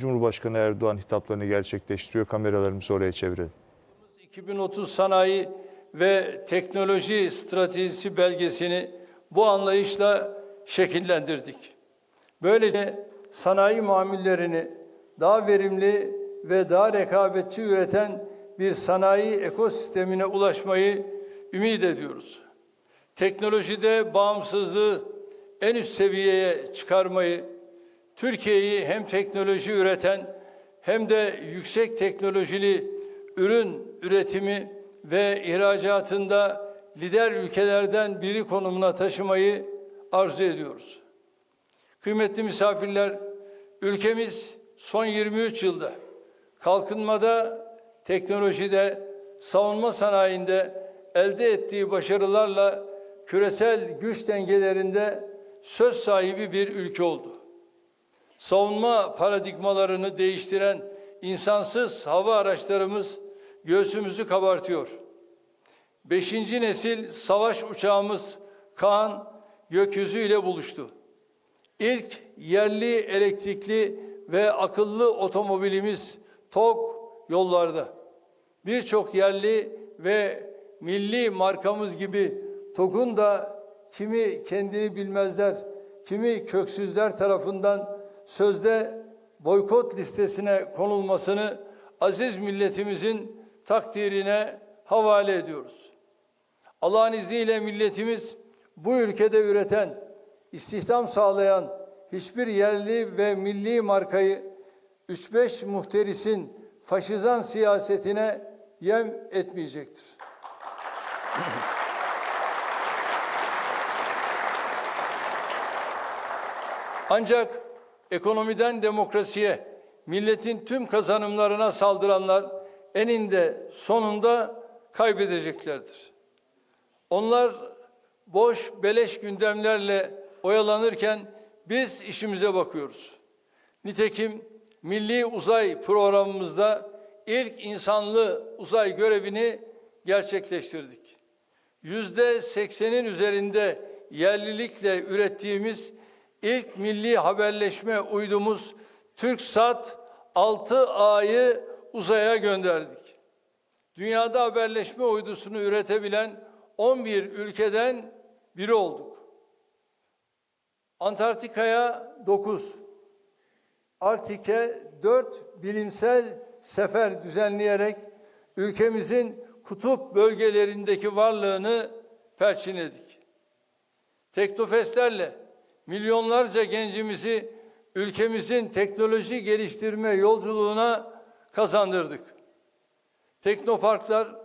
Cumhurbaşkanı Erdoğan hitaplarını gerçekleştiriyor. Kameralarımızı oraya çevirelim. 2030 sanayi ve teknoloji stratejisi belgesini bu anlayışla şekillendirdik. Böylece sanayi mamullerini daha verimli ve daha rekabetçi üreten bir sanayi ekosistemine ulaşmayı ümit ediyoruz. Teknolojide bağımsızlığı en üst seviyeye çıkarmayı, Türkiye'yi hem teknoloji üreten hem de yüksek teknolojili ürün üretimi ve ihracatında lider ülkelerden biri konumuna taşımayı arzu ediyoruz. Kıymetli misafirler, ülkemiz son 23 yılda kalkınmada, teknolojide, savunma sanayinde elde ettiği başarılarla küresel güç dengelerinde söz sahibi bir ülke oldu. Savunma paradigmalarını değiştiren insansız hava araçlarımız göğsümüzü kabartıyor. Beşinci nesil savaş uçağımız Kaan gökyüzüyle buluştu. İlk yerli elektrikli ve akıllı otomobilimiz TOG yollarda. Birçok yerli ve milli markamız gibi TOG'un da kimi kendini bilmezler, kimi köksüzler tarafından sözde boykot listesine konulmasını aziz milletimizin takdirine havale ediyoruz. Allah'ın izniyle milletimiz bu ülkede üreten, istihdam sağlayan hiçbir yerli ve milli markayı 3-5 muhterisin faşizan siyasetine yem etmeyecektir. Ancak ekonomiden demokrasiye, milletin tüm kazanımlarına saldıranlar eninde sonunda kaybedeceklerdir. Onlar boş beleş gündemlerle oyalanırken biz işimize bakıyoruz. Nitekim Milli Uzay Programımızda ilk insanlı uzay görevini gerçekleştirdik. Yüzde seksenin üzerinde yerlilikle ürettiğimiz ilk milli haberleşme uydumuz TürkSat 6A'yı uzaya gönderdik. Dünyada haberleşme uydusunu üretebilen 11 ülkeden biri olduk. Antarktika'ya 9, Arktik'e 4 bilimsel sefer düzenleyerek ülkemizin kutup bölgelerindeki varlığını perçinledik. Teknofestlerle milyonlarca gencimizi ülkemizin teknoloji geliştirme yolculuğuna kazandırdık. Teknoparklar,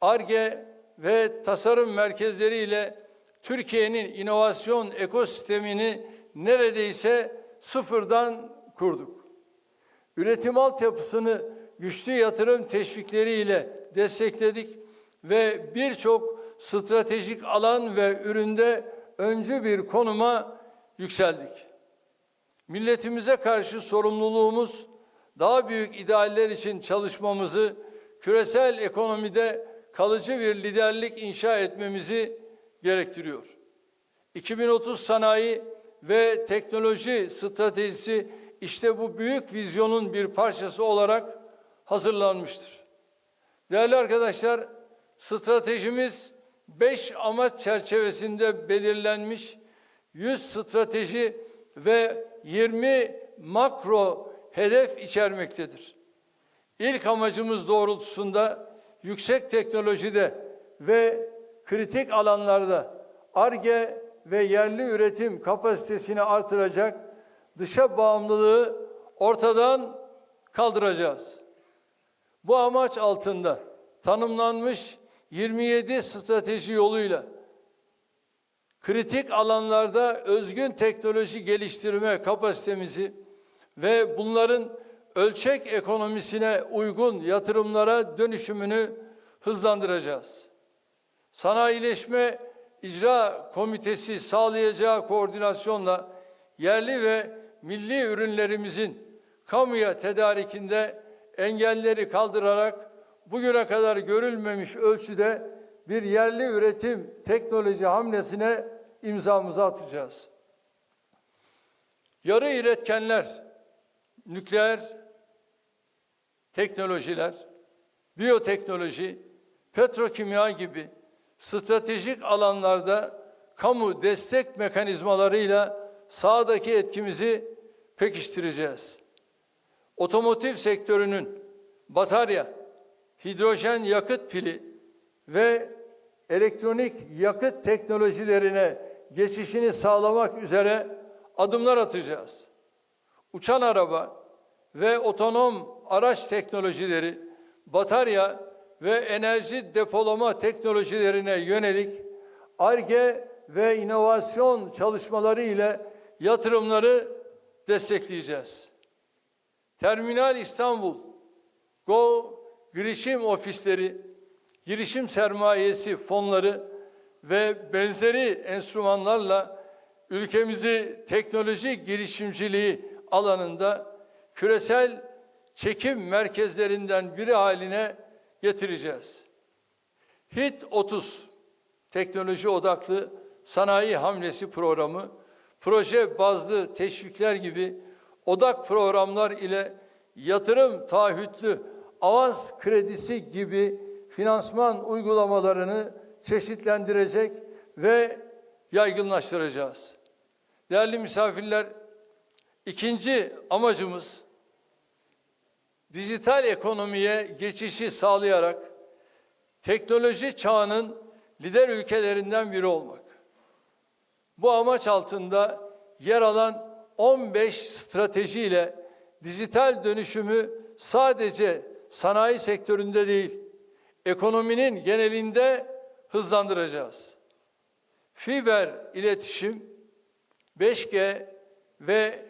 ARGE ve tasarım merkezleriyle Türkiye'nin inovasyon ekosistemini neredeyse sıfırdan kurduk. Üretim altyapısını güçlü yatırım teşvikleriyle destekledik ve birçok stratejik alan ve üründe öncü bir konuma yükseldik. Milletimize karşı sorumluluğumuz daha büyük idealler için çalışmamızı, küresel ekonomide kalıcı bir liderlik inşa etmemizi gerektiriyor. 2030 sanayi ve teknoloji stratejisi işte bu büyük vizyonun bir parçası olarak hazırlanmıştır. Değerli arkadaşlar, stratejimiz 5 amaç çerçevesinde belirlenmiş 100 strateji ve 20 makro hedef içermektedir. İlk amacımız doğrultusunda yüksek teknolojide ve kritik alanlarda ARGE ve yerli üretim kapasitesini artıracak, dışa bağımlılığı ortadan kaldıracağız. Bu amaç altında tanımlanmış 27 strateji yoluyla kritik alanlarda özgün teknoloji geliştirme kapasitemizi ve bunların ölçek ekonomisine uygun yatırımlara dönüşümünü hızlandıracağız. Sanayileşme İcra Komitesi sağlayacağı koordinasyonla yerli ve milli ürünlerimizin kamuya tedarikinde engelleri kaldırarak bugüne kadar görülmemiş ölçüde bir yerli üretim teknoloji hamlesine imzamızı atacağız. Yarı üretkenler nükleer teknolojiler, biyoteknoloji, petrokimya gibi stratejik alanlarda kamu destek mekanizmalarıyla sahadaki etkimizi pekiştireceğiz. Otomotiv sektörünün batarya, hidrojen yakıt pili ve elektronik yakıt teknolojilerine geçişini sağlamak üzere adımlar atacağız. Uçan araba ve otonom araç teknolojileri, batarya ve enerji depolama teknolojilerine yönelik ARGE ve inovasyon çalışmaları ile yatırımları destekleyeceğiz. Terminal İstanbul, Go girişim ofisleri, girişim sermayesi fonları ve benzeri enstrümanlarla ülkemizi teknoloji girişimciliği alanında küresel çekim merkezlerinden biri haline getireceğiz. HIT 30 teknoloji odaklı sanayi hamlesi programı, proje bazlı teşvikler gibi odak programlar ile yatırım taahhütlü avans kredisi gibi finansman uygulamalarını çeşitlendirecek ve yaygınlaştıracağız. Değerli misafirler, ikinci amacımız dijital ekonomiye geçişi sağlayarak teknoloji çağının lider ülkelerinden biri olmak. Bu amaç altında yer alan 15 strateji ile dijital dönüşümü sadece sanayi sektöründe değil, ekonominin genelinde hızlandıracağız. Fiber iletişim, 5G ve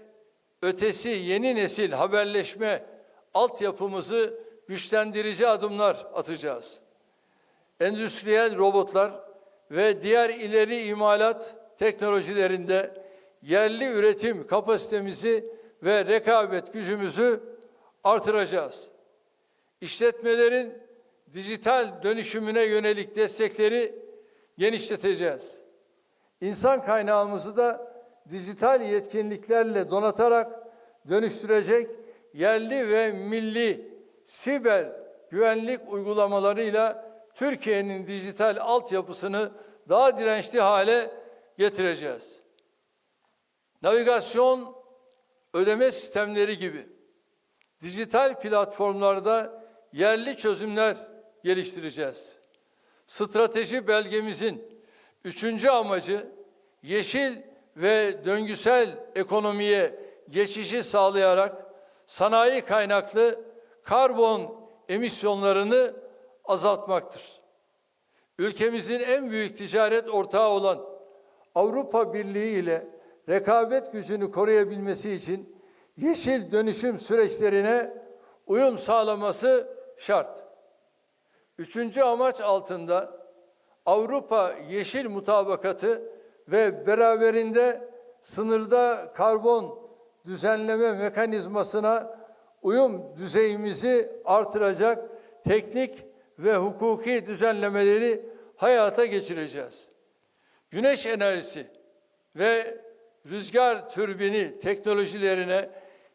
ötesi yeni nesil haberleşme altyapımızı güçlendirici adımlar atacağız. Endüstriyel robotlar ve diğer ileri imalat teknolojilerinde yerli üretim kapasitemizi ve rekabet gücümüzü artıracağız. İşletmelerin dijital dönüşümüne yönelik destekleri genişleteceğiz. İnsan kaynağımızı da dijital yetkinliklerle donatarak dönüştürecek yerli ve milli siber güvenlik uygulamalarıyla Türkiye'nin dijital altyapısını daha dirençli hale getireceğiz. Navigasyon, ödeme sistemleri gibi dijital platformlarda yerli çözümler geliştireceğiz. Strateji belgemizin üçüncü amacı yeşil ve döngüsel ekonomiye geçişi sağlayarak sanayi kaynaklı karbon emisyonlarını azaltmaktır. Ülkemizin en büyük ticaret ortağı olan Avrupa Birliği ile rekabet gücünü koruyabilmesi için yeşil dönüşüm süreçlerine uyum sağlaması şart. Üçüncü amaç altında Avrupa Yeşil Mutabakatı ve beraberinde sınırda karbon düzenleme mekanizmasına uyum düzeyimizi artıracak teknik ve hukuki düzenlemeleri hayata geçireceğiz. Güneş enerjisi ve rüzgar türbini teknolojilerine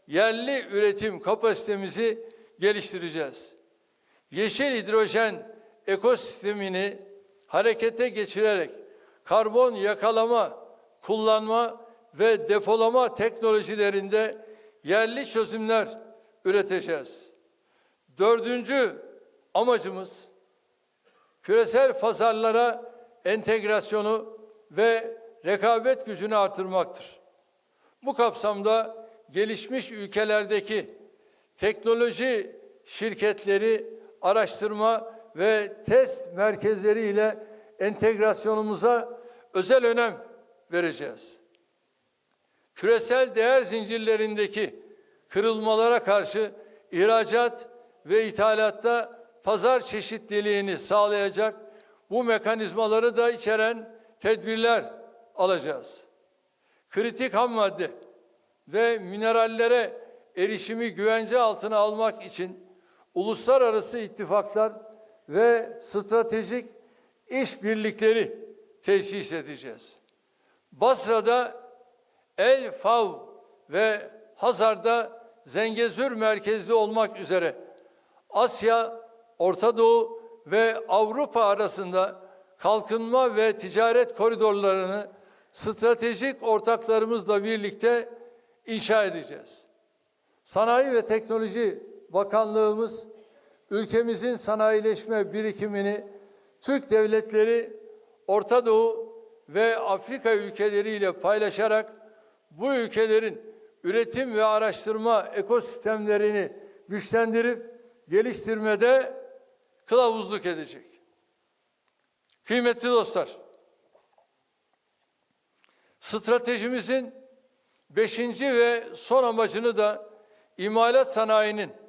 yerli üretim kapasitemizi geliştireceğiz. Yeşil hidrojen ekosistemini harekete geçirerek karbon yakalama, kullanma ve depolama teknolojilerinde yerli çözümler üreteceğiz. Dördüncü amacımız küresel pazarlara entegrasyonu ve rekabet gücünü artırmaktır. Bu kapsamda gelişmiş ülkelerdeki teknoloji şirketleri araştırma ve test merkezleri ile entegrasyonumuza özel önem vereceğiz. Küresel değer zincirlerindeki kırılmalara karşı ihracat ve ithalatta pazar çeşitliliğini sağlayacak bu mekanizmaları da içeren tedbirler alacağız. Kritik ham madde ve minerallere erişimi güvence altına almak için uluslararası ittifaklar ve stratejik işbirlikleri tesis edeceğiz. Basra'da El Fav ve Hazar'da Zengezur merkezli olmak üzere Asya, Orta Doğu ve Avrupa arasında kalkınma ve ticaret koridorlarını stratejik ortaklarımızla birlikte inşa edeceğiz. Sanayi ve Teknoloji Bakanlığımız ülkemizin sanayileşme birikimini Türk devletleri, Orta Doğu ve Afrika ülkeleriyle paylaşarak bu ülkelerin üretim ve araştırma ekosistemlerini güçlendirip geliştirmede kılavuzluk edecek. Kıymetli dostlar, stratejimizin beşinci ve son amacını da imalat sanayinin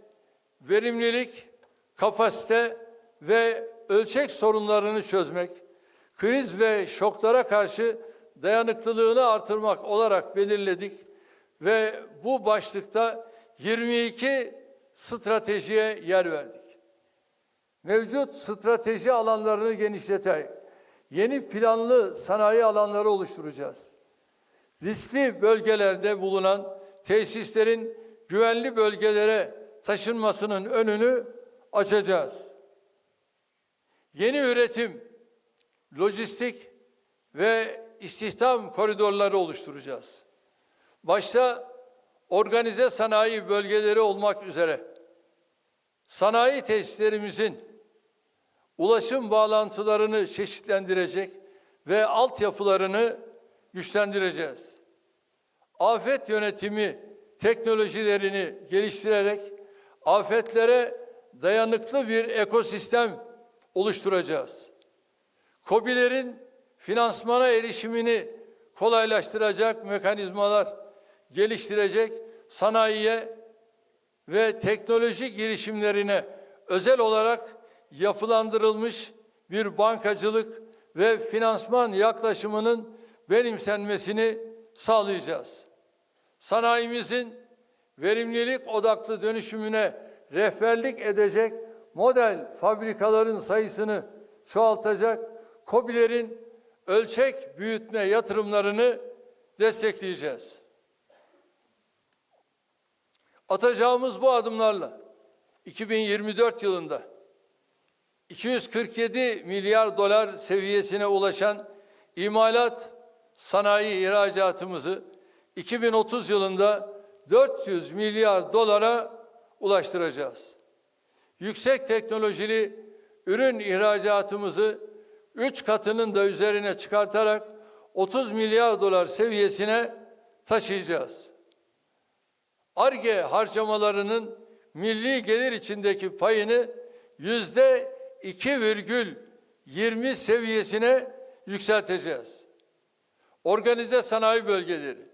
verimlilik, kapasite ve ölçek sorunlarını çözmek, kriz ve şoklara karşı dayanıklılığını artırmak olarak belirledik ve bu başlıkta 22 stratejiye yer verdik. Mevcut strateji alanlarını genişleterek yeni planlı sanayi alanları oluşturacağız. Riskli bölgelerde bulunan tesislerin güvenli bölgelere taşınmasının önünü açacağız. Yeni üretim, lojistik ve istihdam koridorları oluşturacağız. Başta organize sanayi bölgeleri olmak üzere sanayi tesislerimizin ulaşım bağlantılarını çeşitlendirecek ve altyapılarını güçlendireceğiz. Afet yönetimi teknolojilerini geliştirerek afetlere dayanıklı bir ekosistem oluşturacağız. KOBİ'lerin finansmana erişimini kolaylaştıracak mekanizmalar geliştirecek sanayiye ve teknoloji girişimlerine özel olarak yapılandırılmış bir bankacılık ve finansman yaklaşımının benimsenmesini sağlayacağız. Sanayimizin verimlilik odaklı dönüşümüne rehberlik edecek model fabrikaların sayısını çoğaltacak, KOBİ'lerin ölçek büyütme yatırımlarını destekleyeceğiz. Atacağımız bu adımlarla 2024 yılında 247 milyar dolar seviyesine ulaşan imalat sanayi ihracatımızı 2030 yılında 400 milyar dolara ulaştıracağız. Yüksek teknolojili ürün ihracatımızı 3 katının da üzerine çıkartarak 30 milyar dolar seviyesine taşıyacağız. ARGE harcamalarının milli gelir içindeki payını yüzde 2,20 seviyesine yükselteceğiz. Organize sanayi bölgeleri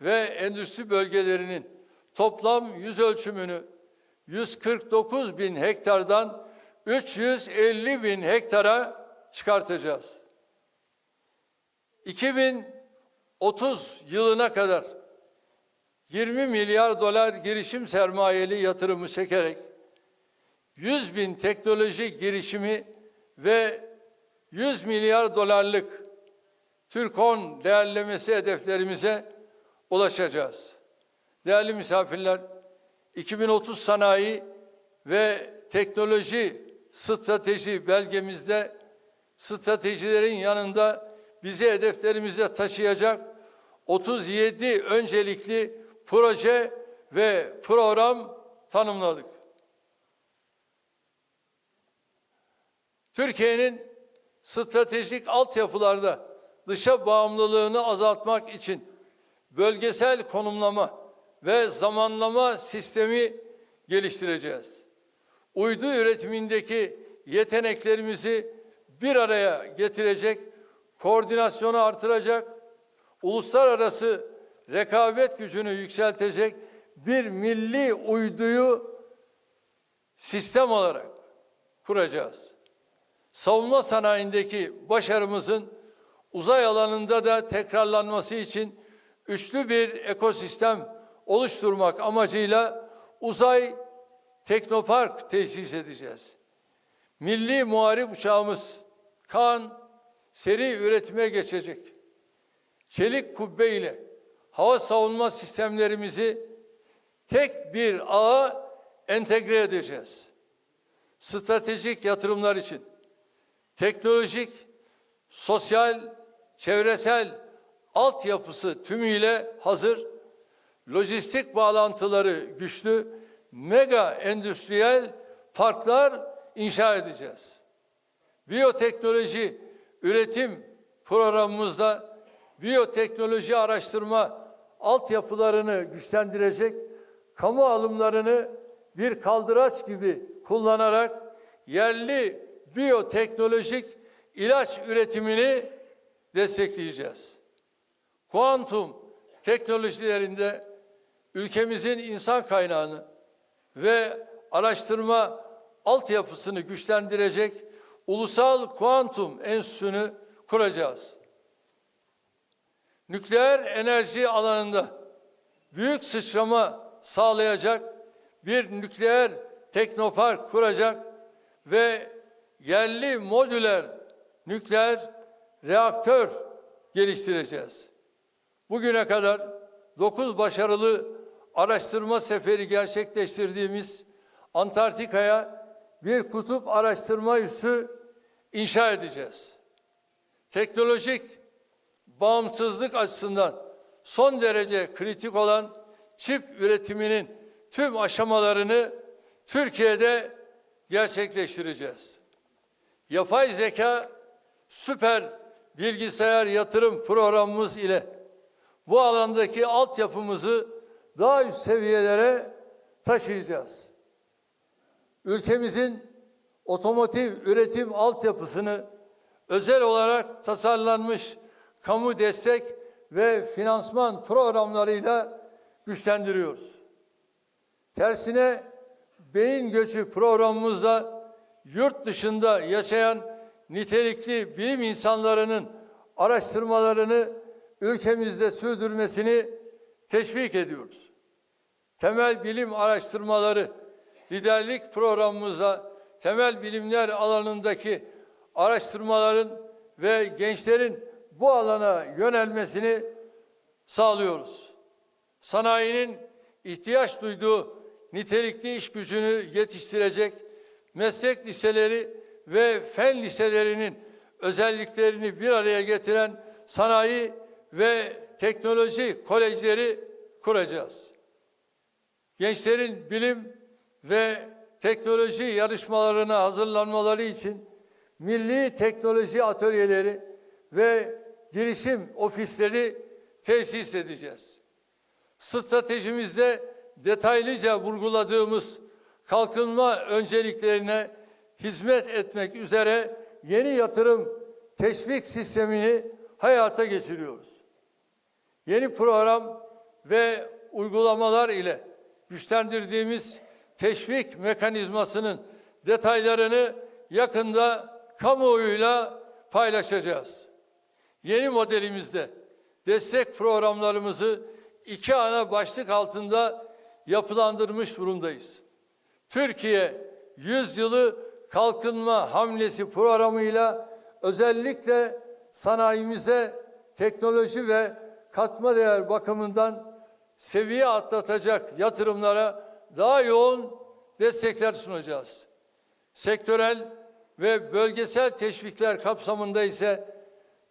ve endüstri bölgelerinin toplam yüz ölçümünü 149 bin hektardan 350 bin hektara çıkartacağız. 2030 yılına kadar 20 milyar dolar girişim sermayeli yatırımı çekerek 100 bin teknoloji girişimi ve 100 milyar dolarlık Türkon değerlemesi hedeflerimize ulaşacağız. Değerli misafirler, 2030 sanayi ve teknoloji strateji belgemizde stratejilerin yanında bizi hedeflerimize taşıyacak 37 öncelikli proje ve program tanımladık. Türkiye'nin stratejik altyapılarda dışa bağımlılığını azaltmak için bölgesel konumlama ve zamanlama sistemi geliştireceğiz. Uydu üretimindeki yeteneklerimizi bir araya getirecek, koordinasyonu artıracak, uluslararası rekabet gücünü yükseltecek bir milli uyduyu sistem olarak kuracağız. Savunma sanayindeki başarımızın uzay alanında da tekrarlanması için üçlü bir ekosistem oluşturmak amacıyla uzay teknopark tesis edeceğiz. Milli muharip uçağımız Kaan seri üretime geçecek. Çelik kubbe ile hava savunma sistemlerimizi tek bir ağa entegre edeceğiz. Stratejik yatırımlar için teknolojik, sosyal, çevresel altyapısı tümüyle hazır, lojistik bağlantıları güçlü, mega endüstriyel parklar inşa edeceğiz. Biyoteknoloji üretim programımızda biyoteknoloji araştırma altyapılarını güçlendirecek, kamu alımlarını bir kaldıraç gibi kullanarak yerli biyoteknolojik ilaç üretimini destekleyeceğiz. Kuantum teknolojilerinde ülkemizin insan kaynağını ve araştırma altyapısını güçlendirecek Ulusal Kuantum Enstitüsü'nü kuracağız. Nükleer enerji alanında büyük sıçrama sağlayacak bir nükleer teknopark kuracak ve yerli modüler nükleer reaktör geliştireceğiz. Bugüne kadar 9 başarılı araştırma seferi gerçekleştirdiğimiz Antarktika'ya bir kutup araştırma üssü inşa edeceğiz. Teknolojik bağımsızlık açısından son derece kritik olan çip üretiminin tüm aşamalarını Türkiye'de gerçekleştireceğiz. Yapay zeka süper bilgisayar yatırım programımız ile bu alandaki altyapımızı daha üst seviyelere taşıyacağız. Ülkemizin otomotiv üretim altyapısını özel olarak tasarlanmış kamu destek ve finansman programlarıyla güçlendiriyoruz. Tersine beyin göçü programımızda yurt dışında yaşayan nitelikli bilim insanlarının araştırmalarını ülkemizde sürdürmesini teşvik ediyoruz. Temel bilim araştırmaları liderlik programımıza temel bilimler alanındaki araştırmaların ve gençlerin bu alana yönelmesini sağlıyoruz. Sanayinin ihtiyaç duyduğu nitelikli iş gücünü yetiştirecek meslek liseleri ve fen liselerinin özelliklerini bir araya getiren sanayi ve teknoloji kolejleri kuracağız. Gençlerin bilim ve teknoloji yarışmalarına hazırlanmaları için milli teknoloji atölyeleri ve girişim ofisleri tesis edeceğiz. Stratejimizde detaylıca vurguladığımız kalkınma önceliklerine hizmet etmek üzere yeni yatırım teşvik sistemini hayata geçiriyoruz. Yeni program ve uygulamalar ile güçlendirdiğimiz teşvik mekanizmasının detaylarını yakında kamuoyuyla paylaşacağız. Yeni modelimizde destek programlarımızı iki ana başlık altında yapılandırmış durumdayız. Türkiye Yüzyılı Kalkınma Hamlesi programıyla özellikle sanayimize teknoloji ve katma değer bakımından seviye atlatacak yatırımlara daha yoğun destekler sunacağız. Sektörel ve bölgesel teşvikler kapsamında ise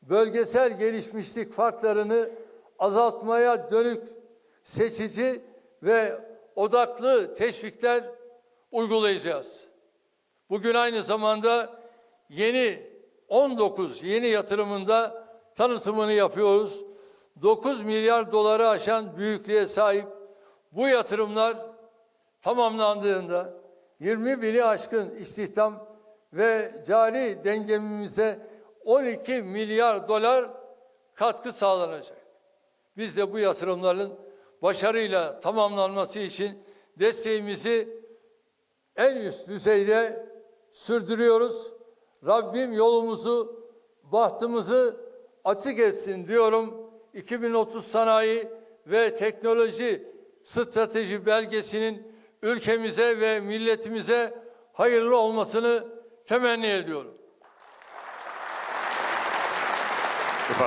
bölgesel gelişmişlik farklarını azaltmaya dönük seçici ve odaklı teşvikler uygulayacağız. Bugün aynı zamanda yeni 19 yeni yatırımında tanıtımını yapıyoruz. 9 milyar doları aşan büyüklüğe sahip bu yatırımlar tamamlandığında 20 bini aşkın istihdam ve cari dengemimize 12 milyar dolar katkı sağlanacak. Biz de bu yatırımların başarıyla tamamlanması için desteğimizi en üst düzeyde sürdürüyoruz. Rabbim yolumuzu, bahtımızı açık etsin diyorum. 2030 Sanayi ve Teknoloji Strateji Belgesi'nin ülkemize ve milletimize hayırlı olmasını temenni ediyorum. Efendim